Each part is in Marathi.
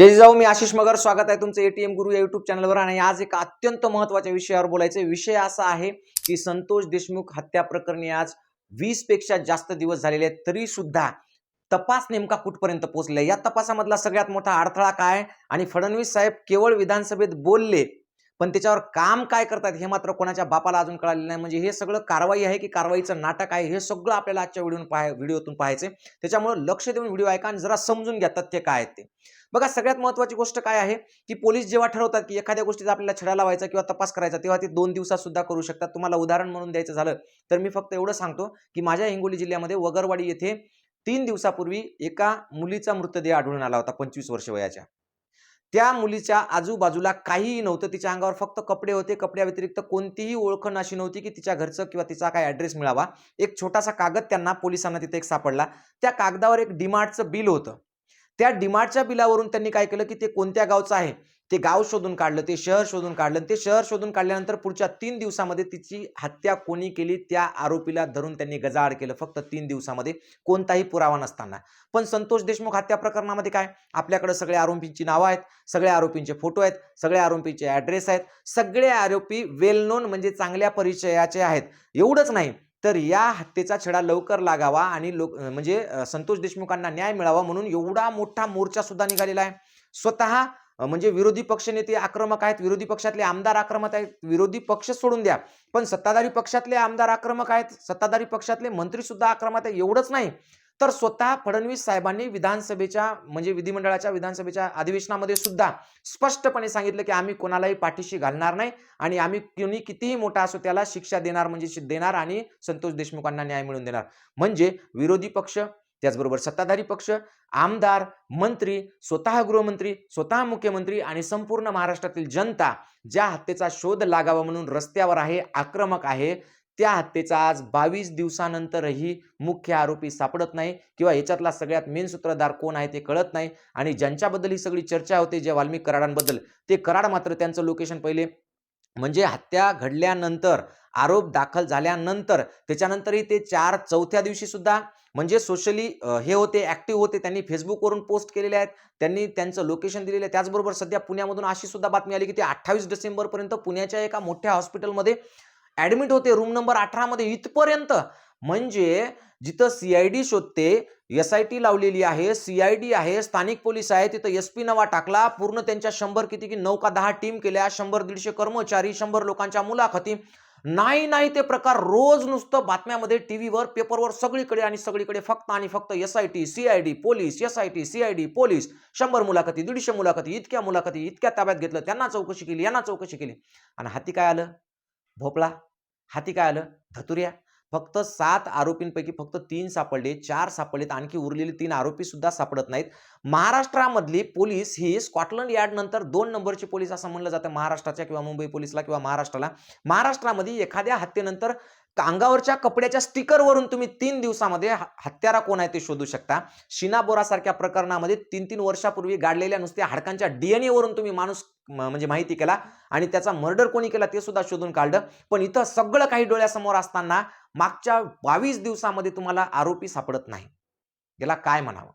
जय जाऊ मी आशिष मगर. स्वागत आहे तुमचं एटीएम गुरु या युट्यूब चॅनलवर आणि आज एक अत्यंत महत्त्वाच्या विषयावर बोलायचं विषय असा आहे की संतोष देशमुख हत्या प्रकरणी आज वीसपेक्षा जास्त दिवस झालेले आहेत. तरी सुद्धा तपास नेमका कुठपर्यंत पोहोचलाय? या तपासामधला सगळ्यात मोठा अडथळा काय? आणि फडणवीस साहेब केवळ विधानसभेत बोलले पण त्याच्यावर काम काय करतात हे मात्र कोणाच्या बापाला अजून कळालेलं नाही. म्हणजे हे सगळं कारवाई आहे की कारवाईचं नाटक आहे हे सगळं आपल्याला आजच्या व्हिडिओ पाहाय व्हिडिओतून पाहायचे त्याच्यामुळे लक्ष देऊन व्हिडिओ ऐका आणि जरा समजून घ्या तथ्य काय आहेत ते. बघा सगळ्यात महत्वाची गोष्ट काय आहे की पोलीस जेव्हा ठरवतात की एखाद्या गोष्टीचा आपल्याला छडा लावायचा किंवा तपास करायचा तेव्हा ते दोन दिवसात सुद्धा करू शकतात. तुम्हाला उदाहरण म्हणून द्यायचं झालं तर मी फक्त एवढं सांगतो की माझ्या हिंगोली जिल्ह्यामध्ये वगरवाडी येथे तीन दिवसापूर्वी एका मुलीचा मृतदेह आढळून आला होता पंचवीस वर्ष वयाच्या. त्या मुलीच्या आजूबाजूला काहीही नव्हतं. तिच्या अंगावर फक्त कपडे होते. कपड्याव्यतिरिक्त कोणतीही ओळखण अशी नव्हती की तिच्या घरचं किंवा तिचा काय ॲड्रेस मिळावा. एक छोटासा कागद त्यांना पोलिसांना तिथे एक सापडला. त्या कागदावर एक डिमार्टचं बिल होतं. त्या डिमार्टच्या बिलावरून त्यांनी काय केलं की ते कोणत्या गावचं आहे? ते गाव शोधून काढलं ते शहर शोधून काढलं आणि ते शहर शोधून काढल्यानंतर पुढच्या तीन दिवसामध्ये तिची हत्या कोणी केली? त्या आरोपीला धरून त्यांनी गजाआड केलं फक्त तीन दिवसामध्ये कोणताही पुरावा नसताना. पण संतोष देशमुख हत्या प्रकरणामध्ये काय? आपल्याकडे सगळ्या आरोपींची नावं आहेत सगळ्या आरोपींचे फोटो आहेत सगळ्या आरोपींचे ॲड्रेस आहेत सगळे आरोपी वेल नोन म्हणजे चांगल्या परिचयाचे आहेत. एवढंच नाही तर या हत्येचा छडा लवकर लागावा आणि लोक म्हणजे संतोष देशमुखांना न्याय मिळावा म्हणून एवढा मोठा मोर्चा सुद्धा निघालेला आहे. स्वतः म्हणजे विरोधी पक्षनेते आक्रमक आहेत. विरोधी पक्षातले आमदार आक्रमक आहेत. विरोधी पक्ष सोडून द्या. पण सत्ताधारी पक्षातले आमदार आक्रमक आहेत. सत्ताधारी पक्षातले मंत्री सुद्धा आक्रमक आहेत. एवढंच नाही. तर स्वतः फडणवीस साहेबांनी विधानसभेच्या म्हणजे विधिमंडळाच्या विधानसभेच्या अधिवेशनामध्ये सुद्धा स्पष्टपणे सांगितलं की आम्ही कोणालाही पाठीशी घालणार नाही आणि आम्ही कुणी कितीही मोठा असो त्याला शिक्षा देणार म्हणजे शि- देणार आणि संतोष देशमुखांना न्याय मिळवून देणार. म्हणजे विरोधी पक्ष त्याचबरोबर सत्ताधारी पक्ष आमदार मंत्री स्वतः गृहमंत्री स्वतः मुख्यमंत्री आणि संपूर्ण महाराष्ट्रातील जनता ज्या हत्येचा शोध लागावा म्हणून रस्त्यावर आहे आक्रमक आहे त्या हत्येचा आज बावीस दिवसानंतरही मुख्य आरोपी सापडत नाही किंवा याच्यातला सगळ्यात मेन सूत्रधार कोण आहे ते कळत नाही. आणि ज्यांच्याबद्दल ही सगळी चर्चा होते ज्या वाल्मिक कराडांबद्दल ते कराड मात्र त्यांचं लोकेशन पहिले. म्हणजे हत्या घडल्यानंतर आरोप दाखल झाल्यानंतर त्याच्यानंतरही ते चार चौथ्या दिवशी सुद्धा म्हणजे सोशली हे होते ऍक्टिव्ह होते त्यांनी फेसबुकवरून पोस्ट केलेले आहेत. त्यांनी त्यांचं लोकेशन दिलेलं आहे. त्याचबरोबर सध्या पुण्यामधून अशी सुद्धा बातमी आली की ते अठ्ठावीस डिसेंबरपर्यंत पुण्याच्या एका मोठ्या हॉस्पिटलमध्ये ॲडमिट होते रूम नंबर अठरामध्ये इथपर्यंत. म्हणजे जिथं सी आय डी शोधते एस आय टी लावलेली आहे सी आय डी आहे स्थानिक पोलीस आहे तिथं एस पी नवा टाकला पूर्ण त्यांच्या शंभर किती की नऊ का दहा टीम केल्या शंभर दीडशे कर्मचारी शंभर लोकांच्या मुलाखती. नाही नाही ते प्रकार रोज नुसतं बातम्यामध्ये टी व्हीवर पेपरवर सगळीकडे आणि सगळीकडे फक्त आणि फक्त S I T C I D police S I T C I D police. शंभर मुलाखती दीडशे मुलाखती इतक्या मुलाखती इतक्या ताब्यात घेतलं त्यांना चौकशी केली यांना चौकशी केली. आणि हाती काय आलं? भोपळा. हाती काय आलं? धतुर्या. फक्त सात आरोपींपैकी फक्त तीन सापडले. चार सापडलेत. आणखी उरलेले तीन आरोपी सुद्धा सापडत नाहीत. महाराष्ट्रामधली पोलीस ही स्कॉटलंड यार्ड नंतर दोन नंबरची पोलीस असं म्हणलं जातं महाराष्ट्राच्या किंवा मुंबई पोलीसला किंवा महाराष्ट्राला. महाराष्ट्रामध्ये एखाद्या हत्येनंतर अंगावरच्या कपड्याच्या स्टिकरवरून तुम्ही तीन दिवसामध्ये हत्यारा कोण आहे ते शोधू शकता. शिना बोरासारख्या प्रकरणामध्ये तीन तीन वर्षापूर्वी गाडलेल्या नुसत्या हाडकांच्या डीएनए वरून तुम्ही माणूस म्हणजे माहिती केला आणि त्याचा मर्डर कोणी केला ते सुद्धा शोधून काढलं. पण इथं सगळं काही डोळ्यासमोर असताना मागच्या बावीस दिवसामध्ये तुम्हाला आरोपी सापडत नाही. याला काय म्हणावं?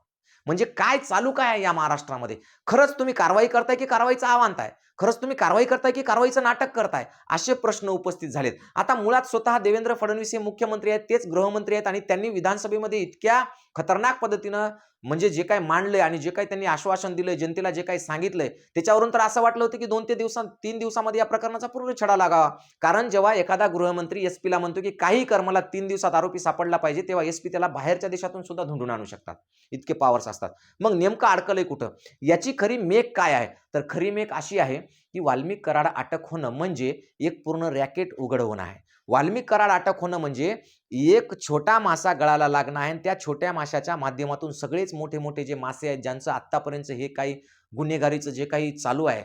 म्हणजे काय चालू काय आहे या महाराष्ट्रामध्ये? खरंच तुम्ही कारवाई करताय की कारवाईचं आव्हानताय खरंच तुम्ही कारवाई करताय की कारवाईचं नाटक करताय? असे प्रश्न उपस्थित झालेत. आता मुळात स्वतः देवेंद्र फडणवीस हे मुख्यमंत्री आहेत तेच गृहमंत्री आहेत आणि त्यांनी विधानसभेमध्ये इतक्या खतरनाक पद्धतीनं म्हणजे जे काय मांडलंय आणि जे काही त्यांनी आश्वासन दिलंय जनतेला जे काही सांगितलंय त्याच्यावरून तर असं वाटलं होतं की दोन ते दिवसां तीन दिवसामध्ये या प्रकरणाचा पूर्ण छडा लागावा. कारण जेव्हा एखादा गृहमंत्री एस पीला म्हणतो की काही कर्माला तीन दिवसात आरोपी सापडला पाहिजे तेव्हा एस पी त्याला बाहेरच्या देशातून सुद्धा धुंडून आणू शकतात. इतके पॉवर्स असतात. मग नेमकं अडकलंय कुठं? याची खरी मेक काय आहे? तर खरी मेक अशी आहे की वाल्मिक कराड अटक होणं म्हणजे एक पूर्ण रॅकेट उघड होणं आहे. वाल्मिक कराड अटक होणं म्हणजे एक छोटा मासा गळाला लागणं आहे आणि त्या छोट्या माशाच्या माध्यमातून सगळेच मोठे मोठे जे मासे आहेत ज्यांचं आत्तापर्यंत हे काही गुन्हेगारीचं जे काही चालू आहे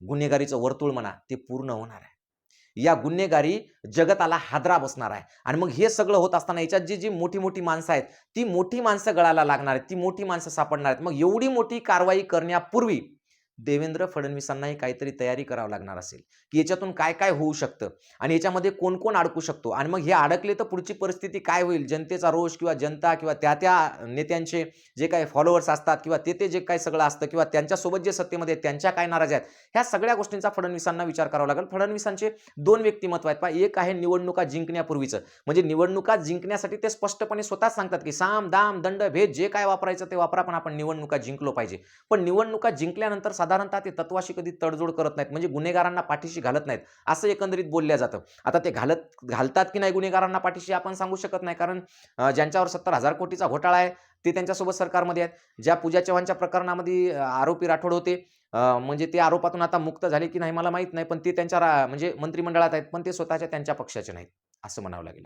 गुन्हेगारीचं वर्तुळ म्हणा ते पूर्ण होणार आहे. या गुन्हेगारी जगताला हादरा बसणार आहे. आणि मग हे सगळं होत असताना याच्यात जी जी मोठी मोठी माणसं आहेत ती मोठी माणसं गळाला लागणार आहेत ती मोठी माणसं सापडणार आहेत. मग एवढी मोठी कारवाई करण्यापूर्वी देवेंद्र फडणवीसांनाही काहीतरी तयारी करावं लागणार असेल. की याच्यातून काय काय होऊ शकतं? आणि याच्यामध्ये कोण कोण अडकू शकतो? आणि मग हे अडकले तर पुढची परिस्थिती काय होईल? जनतेचा रोष किंवा जनता किंवा त्या त्या नेत्यांचे जे काही फॉलोअर्स असतात किंवा ते ते जे काही सगळं असतं किंवा त्यांच्यासोबत जे सत्तेमध्ये त्यांच्या काय नाराज आहेत? ह्या सगळ्या गोष्टींचा फडणवीसांना विचार करावा लागेल. फडणवीसांचे दोन व्यक्तिमत्व आहेत पा एक आहे निवडणुका जिंकण्यापूर्वीचं. म्हणजे निवडणुका जिंकण्यासाठी ते स्पष्टपणे स्वतःच सांगतात की साम दाम दंड भेद जे काय वापरायचं ते वापरा पण आपण निवडणुका जिंकलो पाहिजे. पण निवडणुका जिंकल्यानंतर साधारणतः ते तत्वाशी कधी तडजोड करत नाहीत म्हणजे गुन्हेगारांना पाठीशी घालत नाहीत असं एकंदरीत बोलल्या जातं. आता ते घालत घालतात की नाही गुन्हेगारांना पाठीशी आपण सांगू शकत नाही कारण ज्यांच्यावर सत्तर हजार कोटीचा घोटाळा आहे ते त्यांच्यासोबत सरकारमध्ये आहेत. ज्या पूजा चव्हाणच्या प्रकरणामध्ये आरोपी राठोड होते म्हणजे ते आरोपातून आता मुक्त झाले की नाही मला माहीत नाही पण ते त्यांच्या रा- म्हणजे मंत्रिमंडळात आहेत पण ते स्वतःच्या त्यांच्या पक्षाचे नाहीत असं म्हणावं लागेल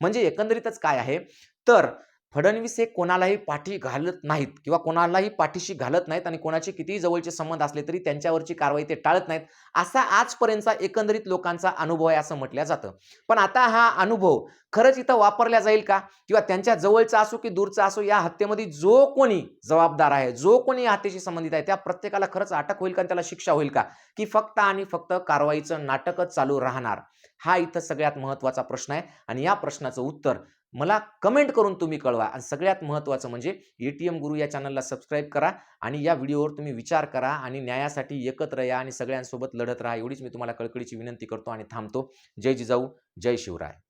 म्हणजे एकंदरीतच काय आहे? तर फडणवीस हे कोणालाही पाठी घालत नाहीत किंवा कोणालाही पाठीशी घालत नाहीत आणि कोणाचे कितीही जवळचे संबंध असले तरी त्यांच्यावरची कारवाई ते टाळत नाहीत असा आजपर्यंतचा एकंदरीत लोकांचा अनुभव आहे असं म्हटलं जातं. पण आता हा अनुभव खरंच इथं वापरला जाईल का? किंवा त्यांच्या जवळचा असो की दूरचा असो या हत्येमध्ये जो कोणी जबाबदार आहे जो कोणी या हत्येशी संबंधित आहे त्या प्रत्येकाला खरंच अटक होईल का आणि त्याला शिक्षा होईल का? की फक्त आणि फक्त कारवाईचं नाटकच चालू राहणार? हा इथं सगळ्यात महत्त्वाचा प्रश्न आहे आणि या प्रश्नाचं उत्तर मला कमेंट करून तुम्ही कळवा. आणि सगळ्यात महत्त्वाचं म्हणजे ए टी एम गुरु या चॅनलला सबस्क्राईब करा आणि या व्हिडिओवर तुम्ही विचार करा आणि न्यायासाठी एकत्र या आणि सगळ्यांसोबत लढत राहा. एवढीच मी तुम्हाला कळकळीची विनंती करतो आणि थांबतो. जय जिजाऊ जय शिवराय.